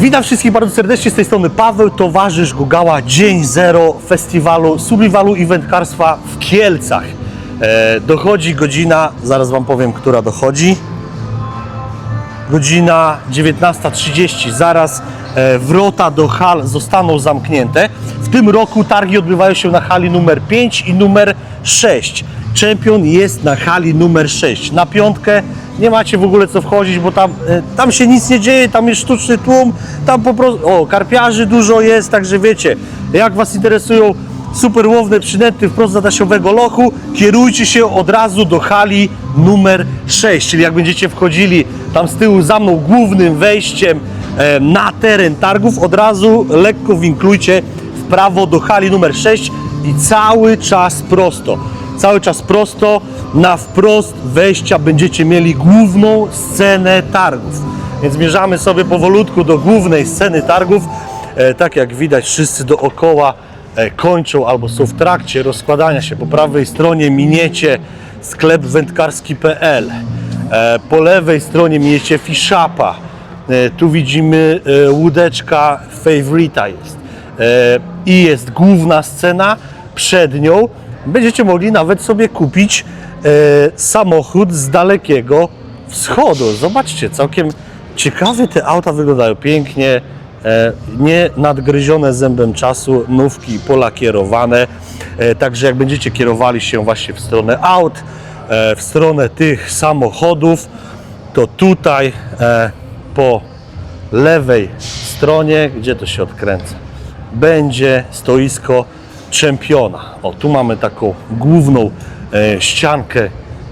Witam wszystkich bardzo serdecznie z tej strony Paweł, towarzysz Gugała, dzień zero festiwalu Subliwalu i wędkarstwa w Kielcach. E, dochodzi godzina, zaraz Wam powiem, która dochodzi. Godzina 19.30, zaraz e, wrota do hal zostaną zamknięte. W tym roku targi odbywają się na hali numer 5 i numer 6. Czempion jest na hali numer 6. Na piątkę nie macie w ogóle co wchodzić, bo tam, e, tam się nic nie dzieje, tam jest sztuczny tłum, tam po prostu, o, karpiarzy dużo jest, także wiecie, jak Was interesują super łowne przynęty wprost zadasiowego lochu, kierujcie się od razu do hali numer 6, czyli jak będziecie wchodzili tam z tyłu za mną głównym wejściem e, na teren targów, od razu lekko winklujcie w prawo do hali numer 6 i cały czas prosto. Cały czas prosto, na wprost wejścia będziecie mieli główną scenę targów. Więc zmierzamy sobie powolutku do głównej sceny targów. E, tak jak widać, wszyscy dookoła e, kończą albo są w trakcie rozkładania się. Po prawej stronie miniecie sklep wędkarski.pl. E, po lewej stronie miniecie Fishapa. E, tu widzimy e, łódeczka Favorita jest. E, I jest główna scena. Przed nią będziecie mogli nawet sobie kupić samochód z dalekiego wschodu. Zobaczcie, całkiem ciekawie te auta wyglądają. Pięknie, e, nie nadgryzione zębem czasu, nówki polakierowane. E, także jak będziecie kierowali się właśnie w stronę aut, e, w stronę tych samochodów, to tutaj e, po lewej stronie, gdzie to się odkręca, będzie stoisko czempiona. O, tu mamy taką główną e, ściankę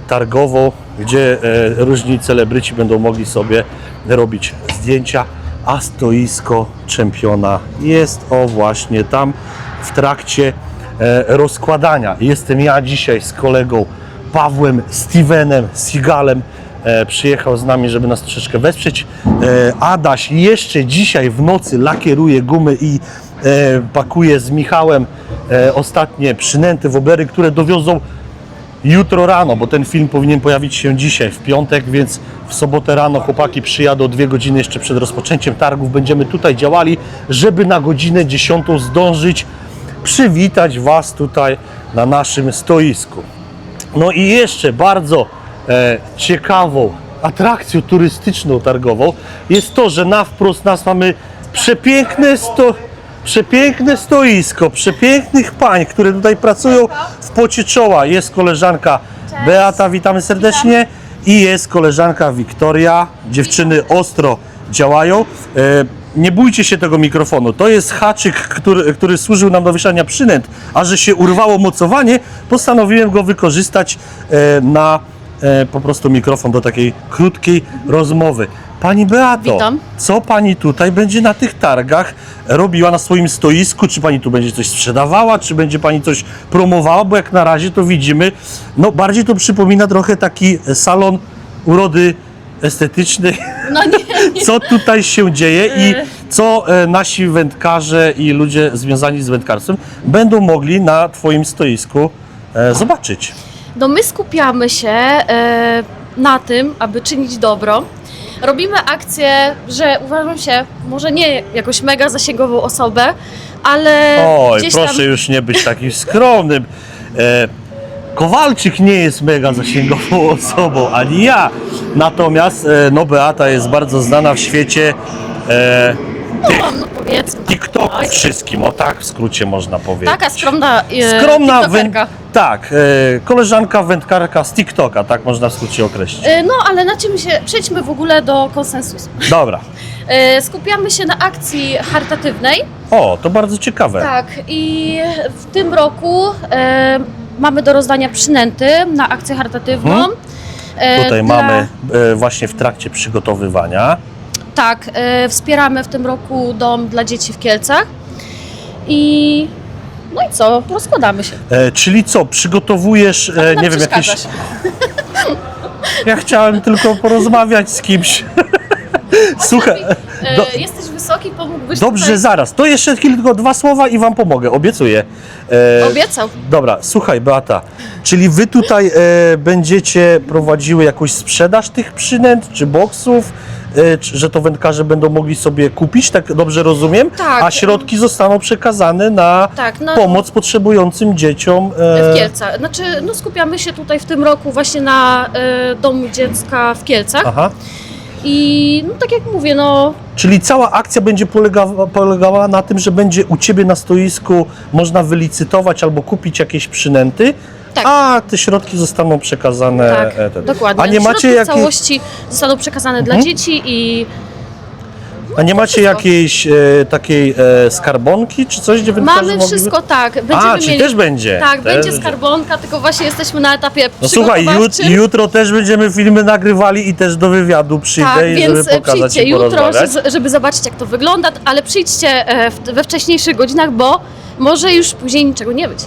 targową, gdzie e, różni celebryci będą mogli sobie robić zdjęcia, a stoisko czempiona jest o właśnie tam w trakcie e, rozkładania. Jestem ja dzisiaj z kolegą Pawłem Stevenem Sigalem. E, przyjechał z nami, żeby nas troszeczkę wesprzeć. E, Adaś jeszcze dzisiaj w nocy lakieruje gumy i e, pakuje z Michałem e, ostatnie przynęty, woblery, które dowiozą jutro rano, bo ten film powinien pojawić się dzisiaj, w piątek, więc w sobotę rano chłopaki przyjadą dwie godziny jeszcze przed rozpoczęciem targów. Będziemy tutaj działali, żeby na godzinę 10 zdążyć przywitać Was tutaj na naszym stoisku. No i jeszcze bardzo e, ciekawą atrakcją turystyczną targową jest to, że na wprost nas mamy przepiękne sto, przepiękne stoisko, przepięknych pań, które tutaj pracują w pocie czoła. Jest koleżanka Beata, witamy serdecznie i jest koleżanka Wiktoria. Dziewczyny ostro działają. E, nie bójcie się tego mikrofonu. To jest haczyk, który, który służył nam do wieszania przynęt, a że się urwało mocowanie, postanowiłem go wykorzystać e, na e, po prostu mikrofon do takiej krótkiej rozmowy. Pani Beato, Witam. co pani tutaj będzie na tych targach robiła na swoim stoisku? Czy pani tu będzie coś sprzedawała, czy będzie pani coś promowała? Bo jak na razie to widzimy, no bardziej to przypomina trochę taki salon urody estetycznej. No nie, nie. Co tutaj się dzieje i co e, nasi wędkarze i ludzie związani z wędkarstwem będą mogli na twoim stoisku e, zobaczyć? No my skupiamy się e, na tym, aby czynić dobro. Robimy akcję, że uważam się może nie jakoś mega zasięgową osobę, ale Oj, gdzieś proszę tam już nie być takim skromnym. E, Kowalczyk nie jest mega zasięgową osobą, ani ja. Natomiast e, no Beata jest bardzo znana w świecie e, no, powiedzmy. TikTok wszystkim, o tak w skrócie można powiedzieć. Taka skromna, e, Skromna tiktokerka. węd- Tak, e, koleżanka wędkarka z TikToka, tak można w skrócie określić. E, No ale na czym się, przejdźmy w ogóle do konsensusu. Dobra. E, Skupiamy się na akcji charytatywnej. O, to bardzo ciekawe. Tak, i w tym roku e, mamy do rozdania przynęty na akcję charytatywną. Mhm. E, Tutaj dla- mamy e, właśnie w trakcie przygotowywania. Tak, e, wspieramy w tym roku dom dla dzieci w Kielcach. I no i co, rozkładamy się. E, czyli co, przygotowujesz, e, nie wiem, jakieś... Ja chciałem tylko porozmawiać z kimś. Słuchaj, Do- jesteś wysoki, pomógłbyś Dobrze, tutaj... zaraz. To jeszcze tylko dwa słowa i wam pomogę, obiecuję. E, Obiecał. Dobra, słuchaj Beata, czyli wy tutaj e, będziecie prowadziły jakąś sprzedaż tych przynęt czy boksów, e, czy, że to wędkarze będą mogli sobie kupić, tak dobrze rozumiem? Tak. A środki zostaną przekazane na Tak, no pomoc potrzebującym dzieciom. e, w Kielcach. Znaczy, no skupiamy się tutaj w tym roku właśnie na e, Domu Dziecka w Kielcach. Aha. I no tak jak mówię, no Czyli cała akcja będzie polegała, polegała na tym, że będzie u Ciebie na stoisku można wylicytować albo kupić jakieś przynęty, Tak. a te środki zostaną przekazane. tak, e, ten. dokładnie. A nie macie Środki w jakiej, całości zostaną przekazane dla Mhm. dzieci i a nie macie wszystko. jakiejś e, takiej e, skarbonki czy coś, gdzie wędkarze mamy mogliby- wszystko tak. Będziemy A, czyli mieli... też będzie. Tak, też będzie skarbonka, tylko właśnie jesteśmy na etapie No słuchaj, jut, przygotowawczym. jutro też będziemy filmy nagrywali i też do wywiadu przyjdę, Tak, i więc e, pokazać przyjdźcie i jutro, porozmawiać. żeby- żeby zobaczyć jak to wygląda, ale przyjdźcie e, w- we wcześniejszych godzinach, bo może już później niczego nie być.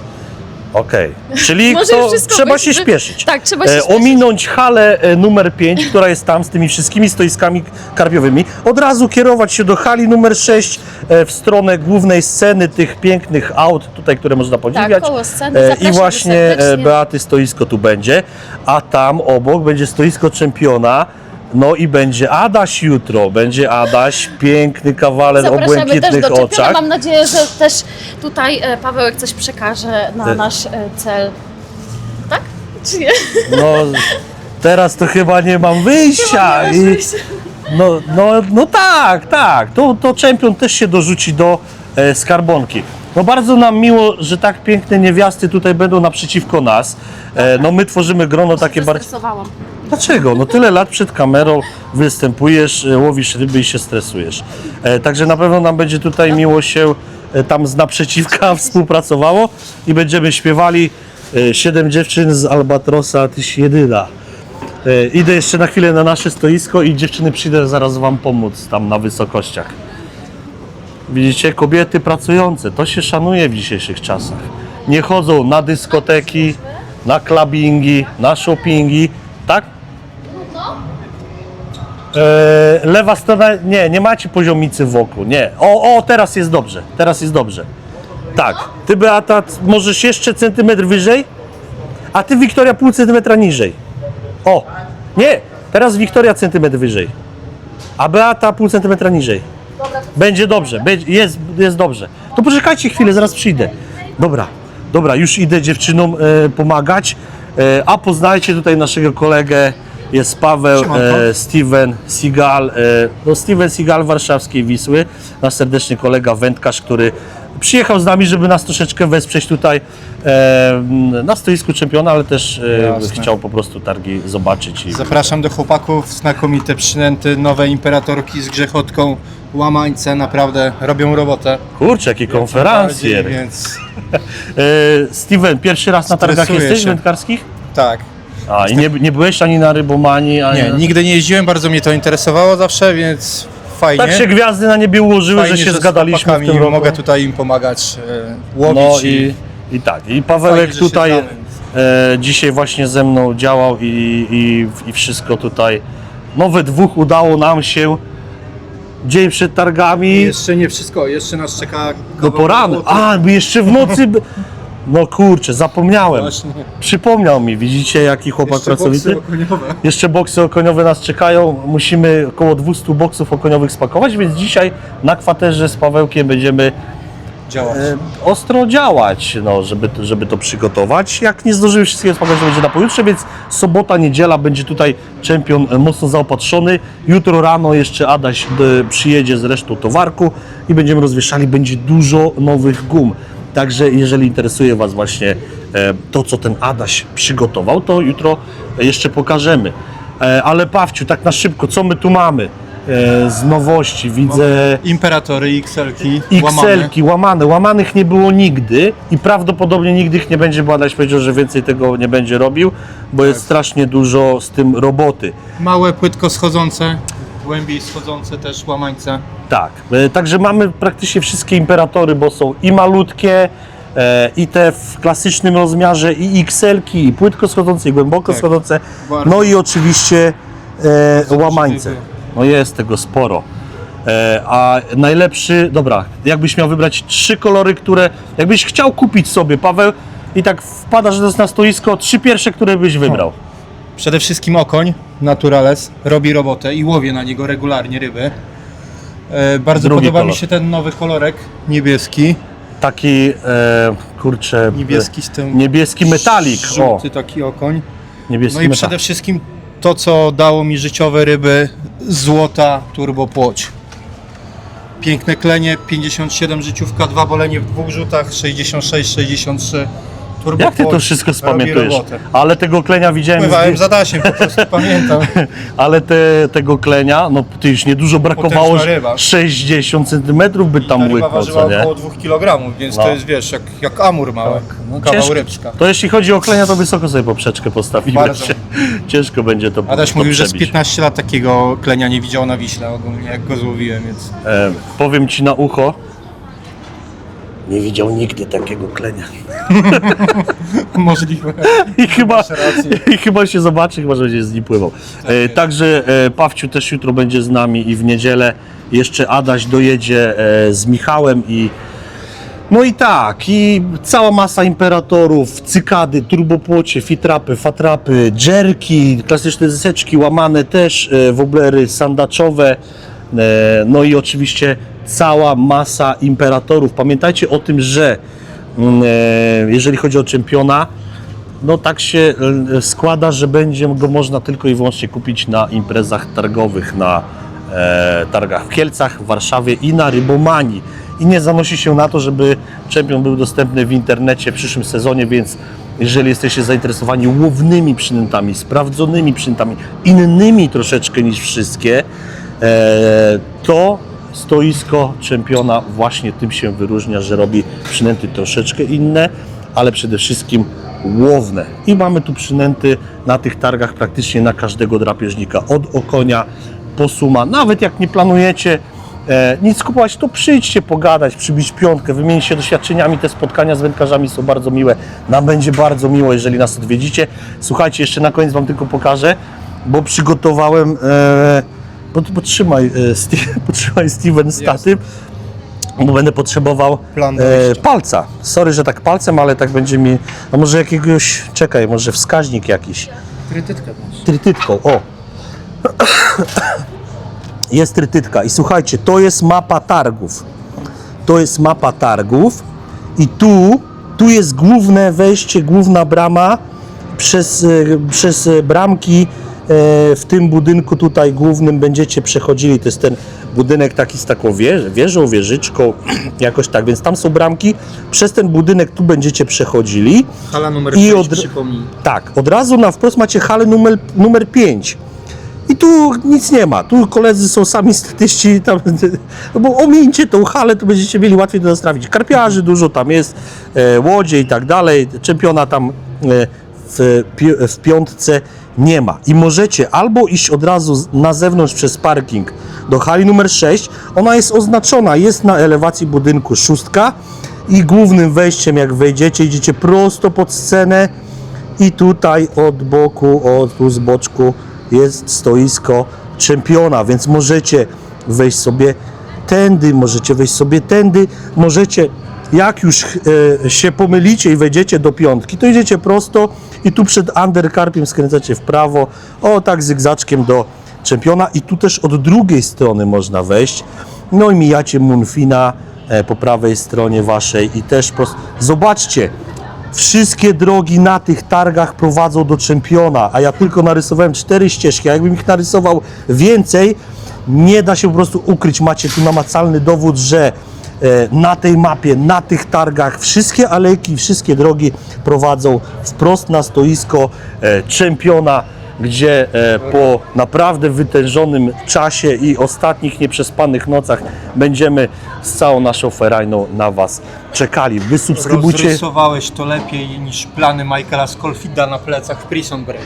Okej, czyli Może to już wszystko trzeba być, się wy- śpieszyć. Tak, trzeba się E, śpieszyć. ominąć halę e, numer 5, która jest tam z tymi wszystkimi stoiskami karpiowymi. Od razu kierować się do hali numer 6 e, w stronę głównej sceny tych pięknych aut tutaj, które można podziwiać. Tak, koło sceny. E, I Zapraszamy właśnie e, serdecznie. Beaty stoisko tu będzie, a tam obok będzie stoisko czempiona. No i będzie Adaś jutro, będzie Adaś, piękny kawaler o Zapraszamy też błękitnych do Czepiona. oczach. Mam nadzieję, że też tutaj e, Pawełek coś przekaże na Te- nasz e, cel. Tak? Czy nie? No teraz to chyba nie mam wyjścia. Nie i... No, no, no tak, tak. To, to czempion też się dorzuci do e, skarbonki. No bardzo nam miło, że tak piękne niewiasty tutaj będą naprzeciwko nas. E, no my tworzymy grono takie bardziej... Zestresowałam. Dlaczego? No tyle lat przed kamerą występujesz, e, łowisz ryby i się stresujesz. E, także na pewno nam będzie tutaj miło się e, tam z naprzeciwka współpracowało i będziemy śpiewali e, Siedem dziewczyn z Albatrosa, tyś jedyna. E, idę jeszcze na chwilę na nasze stoisko i dziewczyny przyjdę zaraz wam pomóc tam na wysokościach. Widzicie, kobiety pracujące, to się szanuje w dzisiejszych czasach. Nie chodzą na dyskoteki, na clubbingi, na shoppingi? E, lewa strona, nie, nie macie poziomicy wokół, nie. O, o, teraz jest dobrze, teraz jest dobrze. Tak, ty Beata, możesz jeszcze centymetr wyżej, a ty Wiktoria pół centymetra niżej. O, nie, teraz Wiktoria centymetr wyżej, a Beata pół centymetra niżej. Będzie dobrze, jest, jest dobrze. To poczekajcie chwilę, zaraz przyjdę. Dobra, dobra, już idę dziewczynom e, pomagać, e, a poznajcie tutaj naszego kolegę, jest Paweł, e, Steven Seagal, e, no Steven Seagal warszawskiej Wisły, nasz serdeczny kolega wędkarz, który przyjechał z nami, żeby nas troszeczkę wesprzeć tutaj e, na stoisku czempiona, ale też e, Jasne. chciał po prostu targi zobaczyć. I, Zapraszam do chłopaków, znakomite przynęty, nowe imperatorki z grzechotką, łamańce, naprawdę robią robotę. kurczę, jaki konferencjer. Bardziej, Więc E, Steven, pierwszy raz na targach Stresuję jesteś się. wędkarskich? tak. A, i nie, nie byłeś ani na rybomanii, ani... Nie, nigdy nie jeździłem, bardzo mnie to interesowało zawsze, więc fajnie. Tak się gwiazdy na niebie ułożyły, fajnie, że się z zgadaliśmy w chłopakami tym roku. mogę tutaj im pomagać e, łowić No i, i, i tak. I Pawełek Fajnie, że się tutaj znamy. e, dzisiaj właśnie ze mną działał i, i, i wszystko tutaj. No we dwóch udało nam się dzień przed targami jeszcze nie wszystko, jeszcze nas czeka do kawał poranu. roboty. A, bo jeszcze w nocy... by- No kurczę, zapomniałem. Właśnie. Przypomniał mi, widzicie jaki chłopak Jeszcze pracowity. boksy okoniowe. Jeszcze boksy okoniowe nas czekają. Musimy około 200 boksów okoniowych spakować, więc dzisiaj na kwaterze z Pawełkiem będziemy Działać. e, ostro działać, no, żeby, to- żeby to przygotować. Jak nie zdążymy wszystkiego spakować, to będzie na pojutrze, więc sobota, niedziela będzie tutaj czempion e, mocno zaopatrzony. Jutro rano jeszcze Adaś e, przyjedzie z resztą towarku i będziemy rozwieszali. Będzie dużo nowych gum. Także jeżeli interesuje Was właśnie e, to, co ten Adaś przygotował, to jutro jeszcze pokażemy. E, Ale Pawciu, tak na szybko, co my tu mamy e, z nowości? Widzę... Imperatory, XL-ki. XL-ki, łamane. Łamanych nie było nigdy i prawdopodobnie nigdy ich nie będzie, bo Adaś powiedział, że więcej tego nie będzie robił, bo jest strasznie dużo z tym roboty. Małe, płytko schodzące, głębiej schodzące też łamańce. Tak, e, także mamy praktycznie wszystkie imperatory, bo są i malutkie, e, i te w klasycznym rozmiarze, i XL-ki, i płytko schodzące, i głęboko Tak. schodzące, Bardzo. no i oczywiście e, łamańce. No jest tego sporo. E, a najlepszy, dobra, jakbyś miał wybrać trzy kolory, które, jakbyś chciał kupić sobie, Paweł, i tak wpadasz na stoisko, trzy pierwsze, które byś wybrał. Przede wszystkim okoń, naturales, robi robotę i łowię na niego regularnie ryby. E, bardzo Drugi podoba kolor. mi się ten nowy kolorek, niebieski. Taki, e, kurczę, Niebieski z tym. e, niebieski metalik, o, Żółty taki okoń. niebieski No i metalik. przede wszystkim to, co dało mi życiowe ryby, złota turbo płoć. Piękne klenie, 57 życiówka, dwa bolenie w dwóch rzutach, 66, 63. Turbo Jak ty to wszystko spamiętujesz? Ale tego klenia widziałem, Pływałem z- za Dasiem, po prostu pamiętam. ale te, tego klenia, no ty już niedużo brakowało, ryba. 60 cm by Ta tam łyknął, ważyła co nie? około 2 kg, więc No. to jest, wiesz, jak, jak amur mały. Tak, no Kawał ciężko. rybska. To jeśli chodzi o klenia, to wysoko sobie poprzeczkę postawiłeś. Bardzo. Ciężko będzie to Adaś to mówił, że z przebić. 15 lat takiego klenia nie widział na Wiśle ogólnie, jak go złowiłem, więc E, powiem ci na ucho, nie widział nigdy takiego klenia. możliwe. I chyba, Masz rację. I chyba się zobaczy, chyba że będzie z nim pływał. E, także e, Pawciu też jutro będzie z nami i w niedzielę jeszcze Adaś dojedzie e, z Michałem i no i tak, i cała masa imperatorów, cykady, turbopłocie, fitrapy, fatrapy, dżerki, klasyczne zeseczki, łamane też, e, woblery sandaczowe, e, no i oczywiście cała masa imperatorów. Pamiętajcie o tym, że jeżeli chodzi o czempiona, no tak się e, składa, że będzie go można tylko i wyłącznie kupić na imprezach targowych, na e, targach w Kielcach, w Warszawie i na Rybomanii. I nie zanosi się na to, żeby czempion był dostępny w internecie w przyszłym sezonie, więc jeżeli jesteście zainteresowani łownymi przynętami, sprawdzonymi przynętami, innymi troszeczkę niż wszystkie, e, to stoisko czempiona właśnie tym się wyróżnia, że robi przynęty troszeczkę inne, ale przede wszystkim łowne. I mamy tu przynęty na tych targach praktycznie na każdego drapieżnika, od okonia po suma. Nawet jak nie planujecie e, nic kupować, to przyjdźcie pogadać, przybić piątkę, wymienić się doświadczeniami. Te spotkania z wędkarzami są bardzo miłe. Nam będzie bardzo miło, jeżeli nas odwiedzicie. Słuchajcie, jeszcze na koniec Wam tylko pokażę, bo przygotowałem... E, Potrzymaj, e, Steve, potrzymaj Steven staty, bo będę potrzebował Plan e, palca. Sorry, że tak palcem, ale tak będzie mi. A może jakiegoś. Czekaj, może wskaźnik jakiś. Trytytkę masz. Trytytką, o. Jest trytytka. I słuchajcie, to jest mapa targów. To jest mapa targów. I tu, tu jest główne wejście, główna brama. Przez, e, przez e, bramki w tym budynku tutaj głównym będziecie przechodzili. To jest ten budynek taki z taką wież, wieżą, wieżyczką, jakoś tak. Więc tam są bramki. Przez ten budynek tu będziecie przechodzili. Hala numer I 6, od- przypomnij. Tak, od razu na wprost macie halę numer, numer 5. I tu nic nie ma. Tu koledzy są sami statyści, tam, no bo omińcie tą halę, to będziecie mieli łatwiej do nas trafić. Karpiarzy dużo tam jest, e, łodzie i tak dalej. Czempiona tam e, w, w piątce nie ma. I możecie albo iść od razu na zewnątrz przez parking do hali numer 6. Ona jest oznaczona, jest na elewacji budynku szóstka i głównym wejściem jak wejdziecie, idziecie prosto pod scenę i tutaj od boku, o tu z boczku jest stoisko czempiona, więc możecie wejść sobie tędy, możecie wejść sobie tędy, możecie jak już e, się pomylicie i wejdziecie do piątki, to idziecie prosto i tu przed undercarpiem skręcacie w prawo, o tak zygzaczkiem do czempiona i tu też od drugiej strony można wejść. No i mijacie Munfina e, po prawej stronie waszej i też zobaczcie, Wszystkie drogi na tych targach prowadzą do czempiona, a ja tylko narysowałem cztery ścieżki. A jakbym ich narysował więcej, nie da się po prostu ukryć. Macie tu namacalny dowód, że na tej mapie, na tych targach wszystkie alejki, wszystkie drogi prowadzą wprost na stoisko e, czempiona, gdzie e, po naprawdę wytężonym czasie i ostatnich nieprzespanych nocach będziemy z całą naszą ferajną na Was czekali. Wysubskrybujcie. Rozrysowałeś to lepiej niż plany Michaela Scolfida na plecach w Prison Break.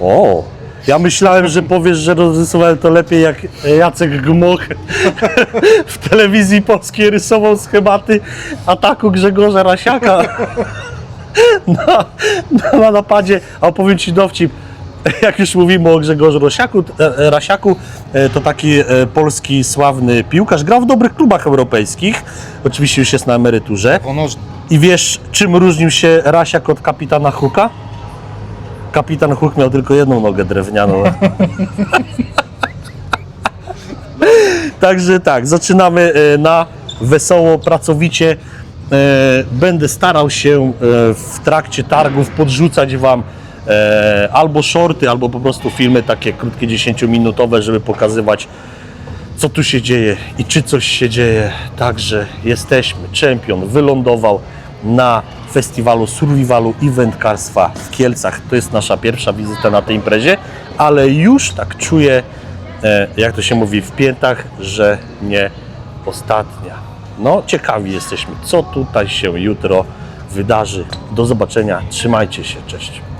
O! Ja myślałem, że powiesz, że rozrysowałem to lepiej jak Jacek Gmoch w telewizji polskiej rysował schematy ataku Grzegorza Rasiaka na, na, na napadzie. A opowiem Ci dowcip. jak już mówimy o Grzegorzu Rosiaku, e, e, Rasiaku, e, to taki polski sławny piłkarz, grał w dobrych klubach europejskich, oczywiście już jest na emeryturze. Ponożny. I wiesz, czym różnił się Rasiak od kapitana Huka? Kapitan Huk miał tylko jedną nogę drewnianą. Także tak, zaczynamy e, na wesoło, pracowicie. E, Będę starał się e, w trakcie targów podrzucać Wam albo shorty, albo po prostu filmy takie krótkie, 10-minutowe, żeby pokazywać co tu się dzieje i czy coś się dzieje. Także jesteśmy. Czempion wylądował na festiwalu survivalu i wędkarstwa w Kielcach. To jest nasza pierwsza wizyta na tej imprezie, ale już tak czuję, e, jak to się mówi, w piętach, że nie ostatnia. No, ciekawi jesteśmy, co tutaj się jutro wydarzy. Do zobaczenia. Trzymajcie się. Cześć.